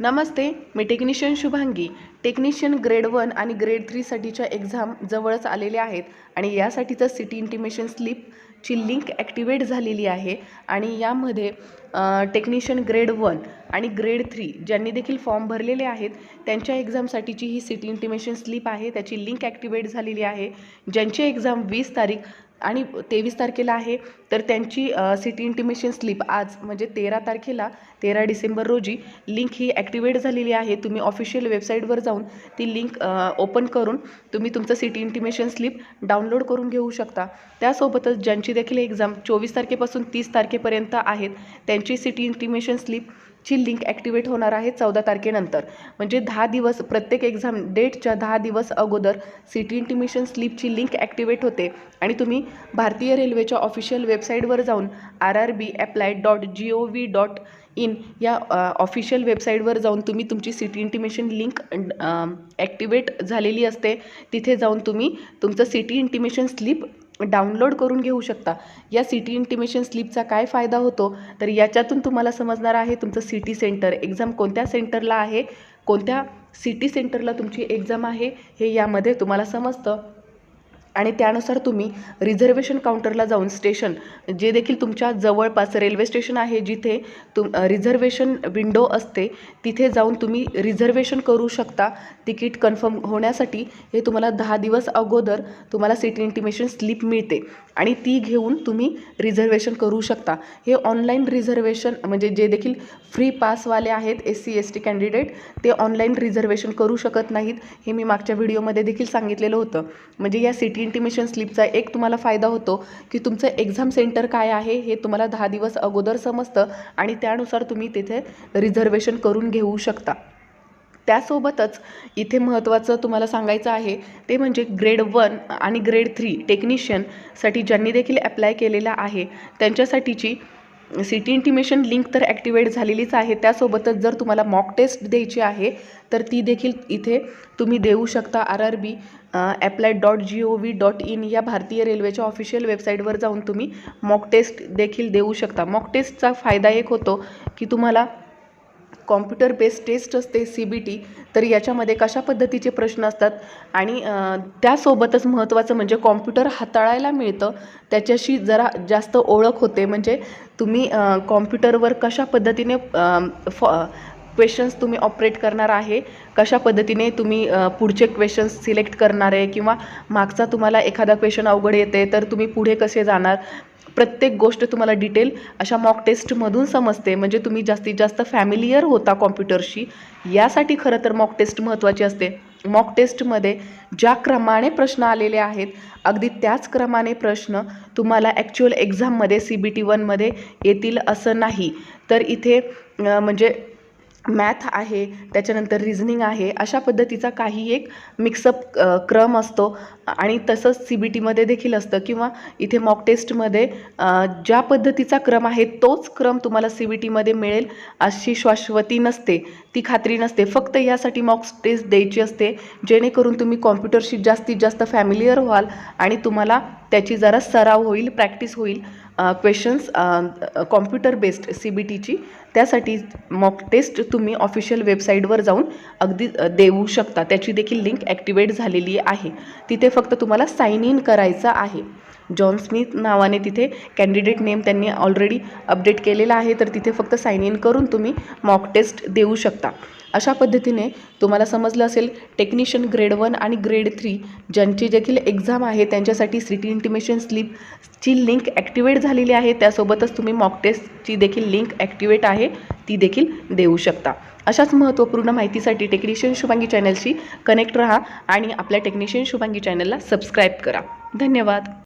नमस्ते मी technician Shubhangi. Technician grade one आणि grade थ्रीसाठीच्या exam जवळच आलेल्या आहेत आणि यासाठीचं सिटी इंटिमेशन स्लिपची लिंक ॲक्टिवेट झालेली आहे आणि यामध्ये टेक्निशियन ग्रेड वन आणि ग्रेड थ्री ज्यांनी देखील फॉर्म भरलेले आहेत त्यांच्या एक्झामसाठीची ही सिटी इंटिमेशन स्लिप आहे. त्याची लिंक ॲक्टिवेट झालेली आहे. ज्यांची एक्झाम वीस तारीख आणि तेवीस तारखेला आहे. तर त्यांची सिटी इंटिमेशन स्लिप आज म्हणजे तेरा तारखेला तेरा डिसेंबर रोजी लिंक ही ॲक्टिवेट झालेली आहे. तुम्ही ऑफिशियल वेबसाईटवर जाऊन ती लिंक ओपन करून तुम्ही तुमचं सिटी इंटिमेशन स्लिप डाउनलोड करून घेऊ शकता. त्यासोबतच ज्यांची देखील एक्झाम चोवीस तारखेपासून तीस तारखेपर्यंत आहेत त्यांची सिटी इंटिमेशन स्लिप ची लिंक ॲक्टिवेट होणार आहे चौदा तारखेनंतर. म्हणजे दहा दिवस प्रत्येक एक्झाम डेटच्या दहा दिवस अगोदर सिटी इंटिमेशन स्लिपची लिंक ॲक्टिवेट होते. आणि तुम्ही भारतीय रेल्वेच्या ऑफिशियल वेबसाईटवर जाऊन R R B apply dot G O V dot in या ऑफिशियल वेबसाईटवर जाऊन तुम्ही तुमची सिटी इंटिमेशन लिंक ॲक्टिवेट झालेली असते. तिथे जाऊन तुम्ही तुमचं सिटी इंटिमेशन स्लिप डाउनलोड करून घेऊ शकता. या सिटी इंटिमेशन स्लिपचा काय फायदा होतो? तर याच्यातून तुम्हाला समजणार आहे तुमचं सिटी सेंटर एक्झाम कोणत्या सेंटरला आहे? कोणत्या सिटी सेंटरला तुमची एक्झाम आहे? हे यामध्ये तुम्हाला समजतं. आणि त्यानुसार तुम्ही रिझर्वेशन काउंटरला जाऊन स्टेशन जे देखील तुमच्या जवळपास रेल्वे स्टेशन आहे जिथे तुम रिझर्वेशन विंडो असते तिथे जाऊन तुम्ही रिझर्वेशन करू शकता. तिकीट कन्फर्म होण्यासाठी हे तुम्हाला दहा दिवस अगोदर तुम्हाला सिटी इंटिमेशन स्लिप मिळते आणि ती घेऊन तुम्ही रिझर्वेशन करू शकता. हे ऑनलाईन रिझर्वेशन म्हणजे जे देखील फ्री पासवाले आहेत S C S T candidate ते ऑनलाईन रिझर्वेशन करू शकत नाहीत. हे मी मागच्या व्हिडिओमध्ये देखील सांगितलेलं होतं. म्हणजे या सिटी इंटिमेशन स्लिपचा एक तुम्हाला फायदा होतो की तुमचं एक्झाम सेंटर काय आहे हे तुम्हाला दहा दिवस अगोदर समजतं आणि त्यानुसार तुम्ही तिथे रिझर्वेशन करून घेऊ शकता. त्यासोबतच इथे महत्त्वाचं तुम्हाला सांगायचं आहे ते म्हणजे ग्रेड वन आणि ग्रेड थ्री टेक्निशियनसाठी ज्यांनी देखील ॲप्लाय केलेला आहे त्यांच्यासाठीची सिटी इंटिमेशन लिंक तर ॲक्टिवेट झालेलीच आहे. त्यासोबतच जर तुम्हाला मॉक टेस्ट द्यायची आहे तर ती देखील इथे तुम्ही देऊ शकता. R R B apply dot G O V dot in या भारतीय रेल्वेच्या ऑफिशियल वेबसाईटवर जाऊन तुम्ही मॉक टेस्ट देखील देऊ शकता. मॉक टेस्टचा फायदा एक होतो की तुम्हाला कॉम्प्युटर बेस्ड टेस्ट असते सी बी टी तर याच्यामध्ये कशा पद्धतीचे प्रश्न असतात? आणि त्यासोबतच महत्त्वाचं म्हणजे कॉम्प्युटर हाताळायला मिळतं. त्याच्याशी जरा जास्त ओळख होते. म्हणजे तुम्ही कॉम्प्युटरवर कशा पद्धतीने फॉ क्वेश्चन्स तुम्ही ऑपरेट करणार आहे? कशा पद्धतीने तुम्ही पुढचे क्वेश्चन्स सिलेक्ट करणार आहे? किंवा मागचा तुम्हाला एखादा क्वेश्चन अवघड येते तर तुम्ही पुढे कसे जाणार? प्रत्येक गोष्ट तुम्हाला डिटेल अशा मॉक टेस्टमधून समजते. म्हणजे तुम्ही जास्तीत जास्त फॅमिलियर होता कॉम्प्युटरशी यासाठी खरं तर मॉक टेस्ट महत्त्वाची असते. मॉक टेस्टमध्ये ज्या क्रमाने प्रश्न आलेले आहेत अगदी त्याच क्रमाने प्रश्न तुम्हाला ॲक्च्युअल एक्झाममध्ये सी बी टी वनमध्ये येतील असं नाही. तर इथे म्हणजे मॅथ आहे त्याच्यानंतर रिझनिंग आहे अशा पद्धतीचा काही एक मिक्सअप क्रम असतो. आणि तसंच सी बी टीमध्ये देखील असतं किंवा इथे मॉक टेस्टमध्ये ज्या पद्धतीचा क्रम आहे तोच क्रम तुम्हाला सी बी टीमध्ये मिळेल अशी शाश्वती नसते. ती खात्री नसते. फक्त यासाठी मॉक टेस्ट द्यायची असते जेणेकरून तुम्ही कॉम्प्युटरशी जास्तीत जास्त फॅमिलियर व्हाल आणि तुम्हाला त्याची जरा सराव होईल प्रॅक्टिस होईल. Questions computer based C B टीची त्यासाठी मॉक टेस्ट तुम्ही ऑफिशियल वेबसाईटवर जाऊन अगदी देऊ शकता. त्याची देखील लिंक ॲक्टिवेट झालेली आहे. तिथे फक्त तुम्हाला साईन इन करायचं आहे. जॉन स्मिथ नावाने तिथे कॅन्डिडेट नेम त्यांनी ऑलरेडी अपडेट केलेला आहे. तर तिथे फक्त साईन इन करून तुम्ही मॉक टेस्ट देऊ शकता. अशा पद्धतीने तुम्हाला समजलं असेल टेक्निशियन ग्रेड वन आणि ग्रेड थ्री ज्यांची देखील एक्झाम आहे त्यांच्यासाठी सिटी इंटिमेशन स्लिपची लिंक ॲक्टिवेट झालेली आहे. त्यासोबतच तुम्ही मॉक टेस्टची देखील लिंक ॲक्टिवेट आहे ती देखील देऊ शकता. अशाच महत्त्वपूर्ण माहितीसाठी टेक्निशियन शुभांगी चॅनलशी कनेक्ट रहा आणि आपल्या टेक्निशियन शुभांगी चॅनलला सबस्क्राईब करा. धन्यवाद.